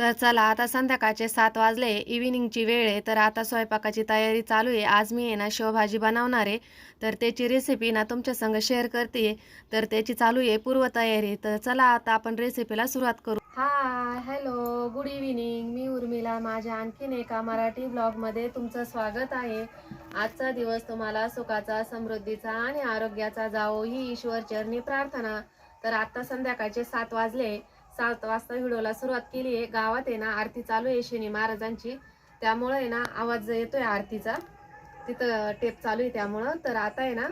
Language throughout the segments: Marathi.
तर चला आता संध्याकाळचे सात वाजले. इव्हिनिंगची वेळ आहे तर आता स्वयंपाकाची तयारी चालू आहे. आज मी आहे ना शेवभाजी बनवणार आहे. तर त्याची रेसिपी ना तुमच्या संग शेअर करते तर त्याची चालू आहे पूर्वतयारी तर चला आता आपण रेसिपीला सुरुवात करू. हाय हॅलो गुड इव्हिनिंग मी उर्मिला माझ्या आणखीन एका मराठी ब्लॉगमध्ये तुमचं स्वागत आहे. आजचा दिवस तुम्हाला सुखाचा समृद्धीचा आणि आरोग्याचा जावो ही ईश्वर चरणी प्रार्थना. तर आत्ता संध्याकाळचे सात वाजले. सात वाजता व्हिडिओला सुरुवात केली आहे. गावात आहे ना आरती चालू आहे शनी महाराजांची. त्यामुळे आहे ना आवाज येतोय आरतीचा. तिथं टेप चालू आहे त्यामुळं. तर आता आहे ना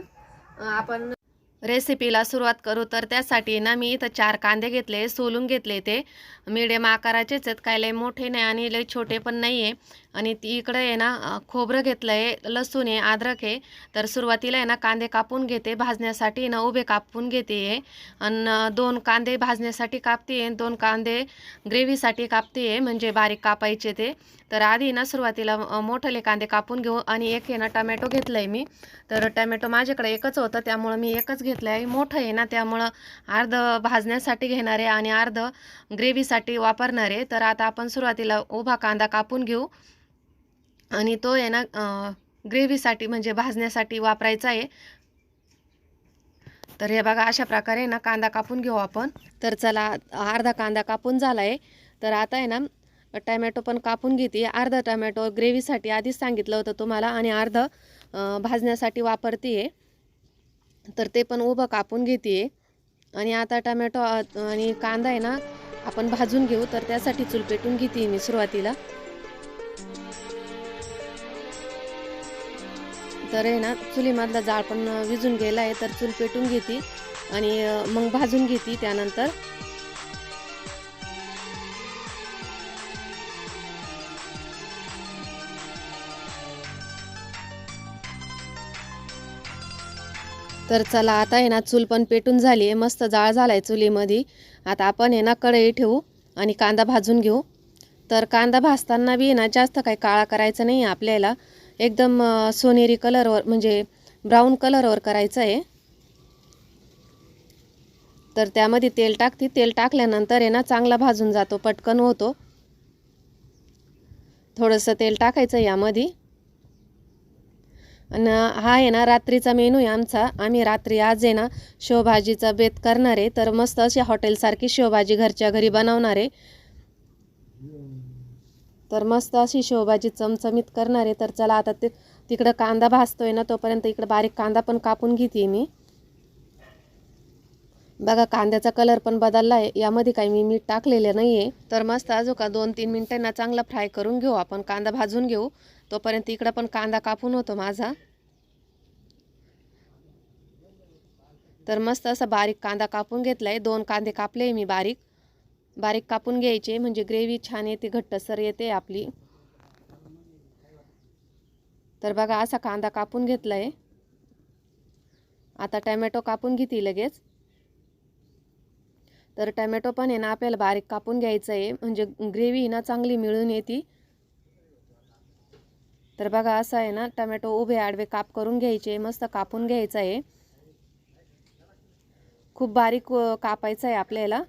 आपण रेसिपीला सुरुवात करू. तर त्यासाठी ना मी इथं चार कांदे घेतले सोलून घेतले ते. मिडियम आकाराचेच आहेत. काय लय मोठे नाही आणि लय छोटे पण नाही आहे आणि ती इकडं आहे ना खोबरं घेतलं आहे लसूण आहे अद्रक आहे. तर सुरुवातीला आहे ना कांदे कापून घेते भाजण्यासाठी ना उभे कापून घेते. आहे आणि दोन कांदे भाजण्यासाठी कापते. आहे दोन कांदे ग्रेव्हीसाठी कापते. आहे म्हणजे बारीक कापायचे ते. तर आधी ना सुरुवातीला मोठले कांदे कापून घेऊ आणि एक आहे ना टमॅटो घेतलं आहे मी. तर टमॅटो माझ्याकडे एकच होतं त्यामुळं मी एकच घेतलं आहे मोठं आहे ना त्यामुळं अर्ध भाजण्यासाठी घेणार आहे आणि अर्ध ग्रेव्हीसाठी वापरणार. आहे तर आता आपण सुरुवातीला उभा कांदा कापून घेऊ. आणि तो आहे ना ग्रेव्हीसाठी म्हणजे भाजण्यासाठी वापरायचा आहे. तर हे बघा अशा प्रकारे ना कांदा कापून घेऊ आपण. तर चला अर्धा कांदा कापून झाला आहे तर आता आहे ना टमॅटो पण कापून घेते. अर्धा टमॅटो ग्रेव्हीसाठी आधीच सांगितलं होतं तुम्हाला आणि अर्ध भाजण्यासाठी वापरते. आहे तर ते पण उभं कापून घेते. आणि आता टमॅटो आणि कांदा आहे ना आपण भाजून घेऊ. तर त्यासाठी चूल पेटून घेते मी सुरुवातीला. तर आहे ना चुलीमधला जाळ पण विजून गेला आहे. तर चूल पेटून घेते आणि मग भाजून घेते त्यानंतर. तर चला आता आहे ना चूल पण पेटून झाली आहे. मस्त जाळ झाला आहे चुलीमध्ये. आता आपण आहे ना कढई ठेवू आणि कांदा भाजून घेऊ. तर कांदा भाजताना बी ना जास्त काही काळा करायचा नाही आहे आपल्याला. एकदम सोनेरी कलरवर म्हणजे ब्राऊन कलरवर करायचं आहे. तर त्यामध्ये तेल टाकते. तेल टाकल्यानंतर आहे ना चांगला भाजून जातो पटकन होतो. थोडंसं तेल टाकायचं यामध्ये. आणि हा आहे ना रात्रीचा मेनू आहे आमचा. आम्ही रात्री आज आहे ना शेवभाजीचा बेत करणार आहे. तर मस्त अशी हॉटेलसारखी शेवभाजी घरच्या घरी बनवणार आहे. तर मस्त अशी शेवभाजी चमचमीत करणार आहे. तर चला आता ते तिकडं कांदा भाजतोय ना तोपर्यंत इकडं बारीक कांदा पण कापून घेते मी. बघा कांद्याचा कलर पण बदलला आहे यामध्ये काही मी मीठ टाकलेलं नाही आहे तर मस्त अजून का दोन तीन मिनटांना चांगला फ्राय करून घेऊ आपण. कांदा भाजून घेऊ. तोपर्यंत इकडं पण कांदा कापून होतो माझा. तर मस्त असा बारीक कांदा कापून घेतला आहे दोन कांदे कापले मी बारीक. बारीक कापून घ्यायचे म्हणजे ग्रेव्ही छान येते घट्टसर येते आपली. तर बघा असा कांदा कापून घेतला आहे आता टमॅटो कापून घेते लगेच. तर टॅमॅटो पण आहे ना आपल्याला बारीक कापून घ्यायचं आहे म्हणजे ग्रेव्ही ना चांगली मिळून येते. तर बघा असं आहे ना टमॅटो उभे आडवे काप करून घ्यायचे मस्त कापून घ्यायचं आहे. खूप बारीक कापायचं आहे आपल्याला.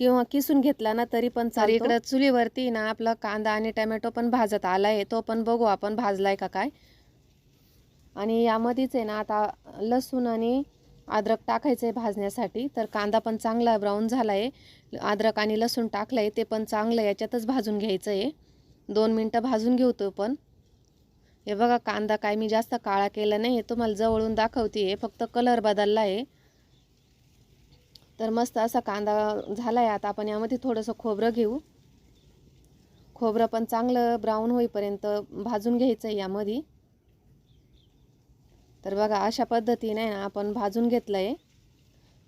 किंवा किसून घेतला ना तरी पण चालेल इकडं चुलीवरती ना आपला कांदा आणि टमॅटो पण भाजत आला आहे तो पण बघू आपण भाजलाय का काय. आणि यामध्येच आहे ना आता लसूण आणि अद्रक टाकायचं आहे भाजण्यासाठी. तर कांदा पण चांगला ब्राऊन झाला आहे अद्रक आणि लसूण टाकलं आहे ते पण चांगलं याच्यातच भाजून घ्यायचं आहे. दोन मिनटं भाजून घेऊ तो पण. हे बघा कांदा काय मी जास्त काळा केला नाही तुम्हाला जवळून दाखवते आहे फक्त कलर बदलला आहे. तर मस्त असा कांदा झाला आहे आता आपण यामध्ये थोडंसं खोबरं घेऊ. खोबरं पण चांगलं ब्राऊन होईपर्यंत भाजून घ्यायचं आहे यामध्ये. तर बघा अशा पद्धतीने ना आपण भाजून घेतलं आहे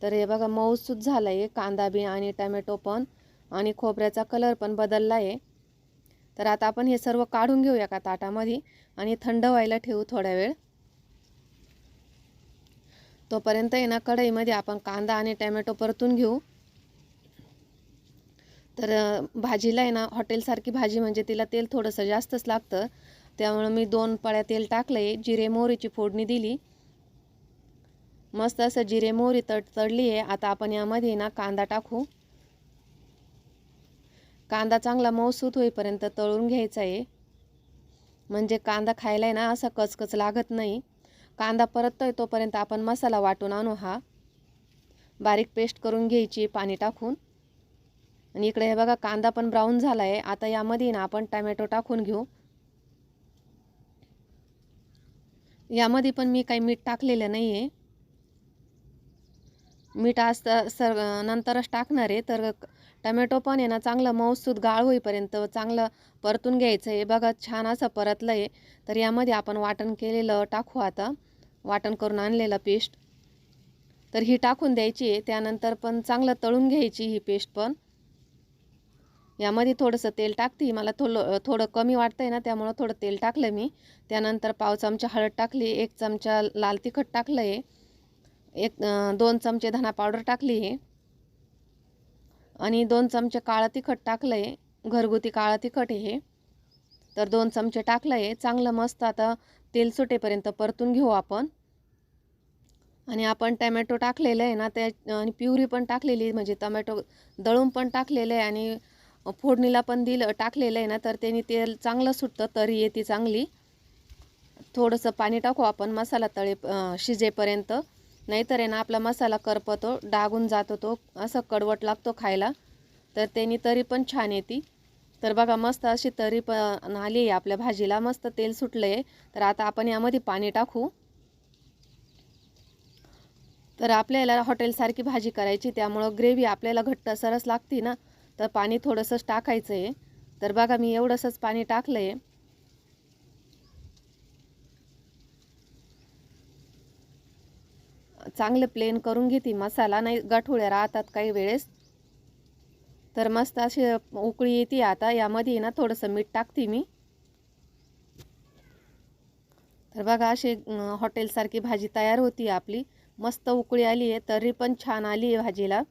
तर हे बघा मऊसूद झालं आहे कांदा बी आणि टमॅटो पण. आणि खोबऱ्याचा कलर पण बदलला आहे. तर आता आपण हे सर्व काढून घेऊया का ताटामध्ये आणि थंड व्हायला ठेवू थोड्या वेळ. तोपर्यंत आहे ना कढईमध्ये आपण कांदा आणि टॅमॅटो परतून घेऊ. तर भाजीला आहे ना हॉटेलसारखी भाजी म्हणजे तिला तेल थोडंसं जास्तच लागतं. त्यामुळं मी दोन पळ्या तेल टाकलं आहे जिरे मोहरीची फोडणी दिली. मस्त असं जिरे मोहरी तड तडली आहे आता आपण यामध्ये ना कांदा टाकू. कांदा चांगला मऊसूत होईपर्यंत तळून घ्यायचा आहे. म्हणजे कांदा खायला आहे ना असा कचकच लागत नाही. कांदा परततोय तोपर्यंत आपण मसाला वाटून आणू हा. बारीक पेस्ट करून घ्यायची पाणी टाकून. आणि इकडे हे बघा कांदा पण ब्राऊन झाला आहे आता यामध्ये ना आपण टमॅटो टाकून घेऊ. यामध्ये पण मी काही मीठ टाकलेलं नाही आहे मीठ आज सर नंतरच टाकणार आहे. तर टमॅटो पण आहे ना चांगलं मऊसूत गाळ होईपर्यंत चांगलं परतून घ्यायचं आहे. बघा छान असं परतलं आहे. तर यामध्ये आपण वाटण केलेलं टाकू आता. वाटण करून आणलेलं पेस्ट. तर ही टाकून द्यायची आहे. त्यानंतर पण चांगलं तळून घ्यायची ही पेस्ट पण. यामध्ये थोडंसं तेल टाकते. मला थोडं थोडं कमी वाटतं आहे ना त्यामुळं थोडं तेल टाकलं मी. त्यानंतर पाव चमचा हळद टाकली एक चमचा लाल तिखट टाकलं आहे. एक दोन चमचे धना पावडर टाकली आहे. आणि दोन चमचे काळं तिखट टाकलं आहे घरगुती काळं तिखट हे. तर दोन चमचे टाकलं आहे चांगलं मस्त आता तेल सुटेपर्यंत परतून घेऊ आपण. आणि आपण टमॅटो टाकलेलं आहे ना त्या आणि प्युरी पण टाकलेली म्हणजे टमॅटो दळून पण टाकलेलं आहे आणि फोडणीला पण दिलं टाकलेलं आहे ना तर त्यांनी तेल चांगलं सुटतं तरी येते चांगली. थोडंसं पाणी टाकू आपण मसाला तळे शिजेपर्यंत. नाहीतर आहे ना आपला मसाला करपतो डागून जातो तो असं कडवट लागतो खायला. तर त्यांनी तरी पण छान येते. तर बघा मस्त अशी तरी पण आली आहे आपल्या भाजीला. मस्त तेल सुटलं आहे तर आता आपण यामध्ये पाणी टाकू. तर आपल्याला हॉटेलसारखी भाजी करायची त्यामुळं ग्रेव्ही आपल्याला घट्ट सरस लागते ना. तर पाणी थोडंसंच टाकायचं आहे तर बघा मी एवढंसंच पाणी टाकलं आहे चांगलं प्लेन करून घेते. मसाला नाही गठोळ्या राहतात काही वेळेस. तर मस्त अशी उकळी येते आता. यामध्ये ना थोडंसं मीठ टाकते मी. तर बघा अशी हॉटेलसारखी भाजी तयार होती आपली. मस्त उकळी आली आहे तरी पण छान आली आहे भाजीला.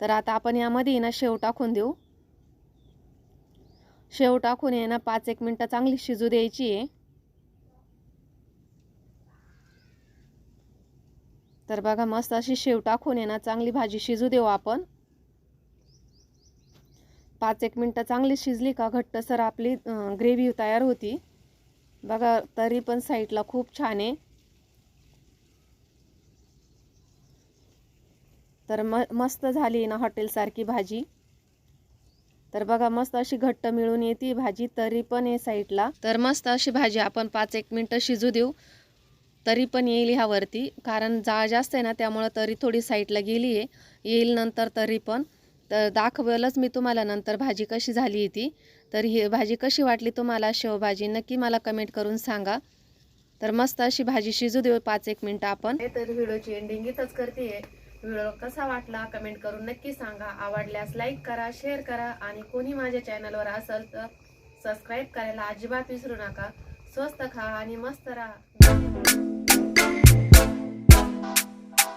तर आता आपण यामध्ये ना शेव टाकून देऊ. शेव टाकून आहे ना पाच एक मिनटं चांगली शिजू द्यायची आहे. तर बघा मस्त अशी शेव टाकून आहे ना चांगली भाजी शिजू देऊ आपण. पाच एक मिनटं चांगली शिजली का घट्टसर आपली ग्रेव्ही तयार होती. बघा तरी पण साईडला खूप छान आहे. तर म मस्त झाली ना हॉटेलसारखी भाजी. तर बघा मस्त अशी घट्ट मिळून येते भाजी तरी पण आहे साईडला तर मस्त अशी भाजी आपण पाच एक मिनटं शिजू देऊ. तरी पण येईल ह्यावरती. कारण जाळ जास्त आहे ना त्यामुळं तरी थोडी साईडला गेली आहे येईल नंतर तरी पण. तर दाखवेलच मी तुम्हाला नंतर भाजी कशी झाली ती. तर ही भाजी कशी वाटली तुम्हाला? शेवभाजी नक्की मला कमेंट करून सांगा. तर मस्त अशी भाजी शिजू देऊ पाच एक मिनटं आपण. तर व्हिडिओची एंडिंग इथंच करते व्हिडिओ कसा वाटला कमेंट करून नक्की सांगा. आवडल्यास लाईक करा शेअर करा आणि कोणी माझ्या चॅनलवर असेल तर सबस्क्राईब करायला अजिबात विसरू नका. स्वस्त खा आणि मस्त राहा.